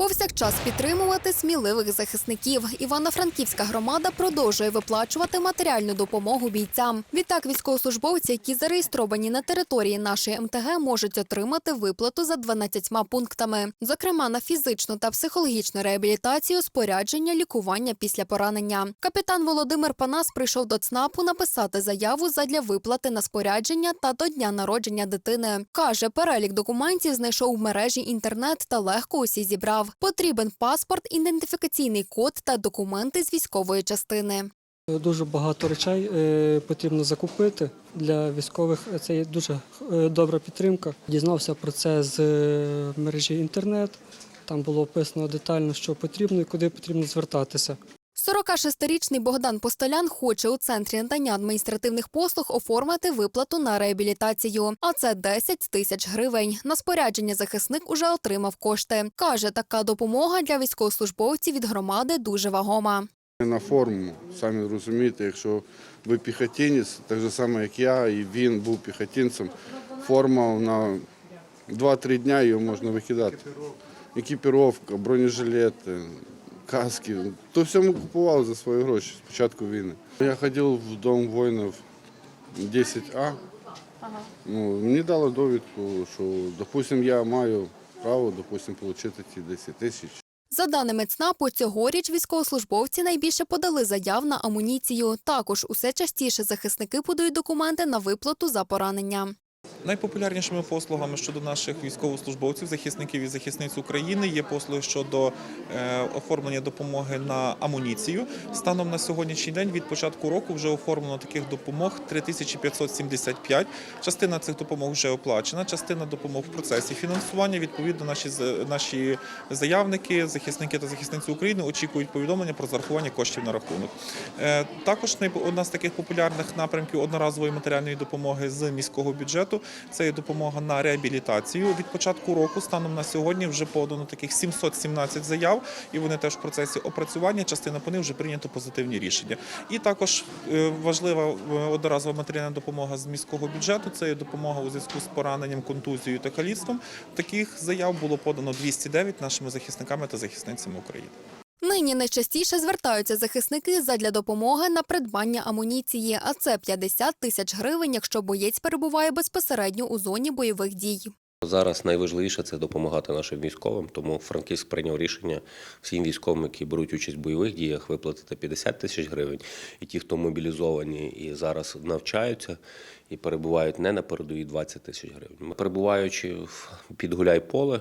Повсякчас підтримувати сміливих захисників. Івано-Франківська громада продовжує виплачувати матеріальну допомогу бійцям. Відтак, військовослужбовці, які зареєстровані на території нашої МТГ, можуть отримати виплату за 12 пунктами, зокрема на фізичну та психологічну реабілітацію, спорядження, лікування після поранення. Капітан Володимир Панас прийшов до ЦНАПу написати заяву задля виплати на спорядження та до дня народження дитини. Каже, перелік документів знайшов в мережі інтернет та легко усі зібрав. Потрібен паспорт, ідентифікаційний код та документи з військової частини. Дуже багато речей е, потрібно закупити для військових. Це є дуже е, добра підтримка. Дізнався про це з е, мережі інтернет. Там було описано детально, що потрібно і куди потрібно звертатися. 46-річний Богдан Постолян хоче у центрі надання адміністративних послуг оформити виплату на реабілітацію. А це 10 тисяч гривень. На спорядження захисник уже отримав кошти. Каже, така допомога для військовослужбовців від громади дуже вагома. На форму, самі розумієте, якщо ви піхотинець, так же само, як я, і він був піхотинцем, форма на 2-3 дня її можна викидати. Екіпіровка, бронежилети, каски. То все ми купували за свої гроші з початку війни. Я ходив в дом воїнів 10А. Ну, мені дали довідку, що, допустим, я маю право, допустим, отримати ці 10 тисяч. За даними ЦНАПу, цьогоріч військовослужбовці найбільше подали заяв на амуніцію. Також усе частіше захисники подають документи на виплату за поранення. Найпопулярнішими послугами щодо наших військовослужбовців, захисників і захисниць України є послуги щодо е, оформлення допомоги на амуніцію. Станом на сьогоднішній день від початку року вже оформлено таких допомог 3575. Частина цих допомог вже оплачена, частина допомог в процесі фінансування. Відповідно, наші наші заявники, захисники та захисниці України очікують повідомлення про зарахування коштів на рахунок. Е, Також одна з таких популярних напрямків одноразової матеріальної допомоги з міського бюджету це є допомога на реабілітацію. Від початку року станом на сьогодні вже подано таких 717 заяв, і вони теж в процесі опрацювання. Частина по них вже прийнято позитивні рішення. І також е, важлива е, одноразова матеріальна допомога з міського бюджету. Це є допомога у зв'язку з пораненням, контузією та каліцтвом. Таких заяв було подано 209 нашими захисниками та захисницями України. Нині найчастіше звертаються захисники задля допомоги на придбання амуніції, а це 50 тисяч гривень, якщо боєць перебуває безпосередньо у зоні бойових дій. Зараз найважливіше це допомагати нашим військовим. Тому Франківськ прийняв рішення всім військовим, які беруть участь в бойових діях, виплатити 50 тисяч гривень. І ті, хто мобілізовані і зараз навчаються і перебувають не на передовій 20 тисяч гривень. Перебуваючи під гуляй-поле, е,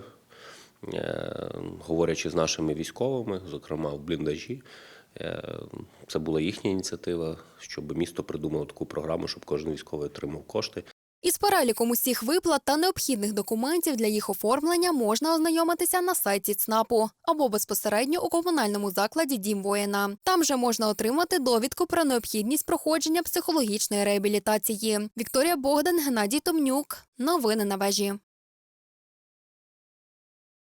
говорячи з нашими військовими, зокрема в бліндажі. е, Це була їхня ініціатива, щоб місто придумало таку програму, щоб кожен військовий отримав кошти. Із переліком усіх виплат та необхідних документів для їх оформлення можна ознайомитися на сайті ЦНАПу або безпосередньо у комунальному закладі Дім воїна. Там же можна отримати довідку про необхідність проходження психологічної реабілітації. Вікторія Богдан, Геннадій Томнюк. Новини на вежі.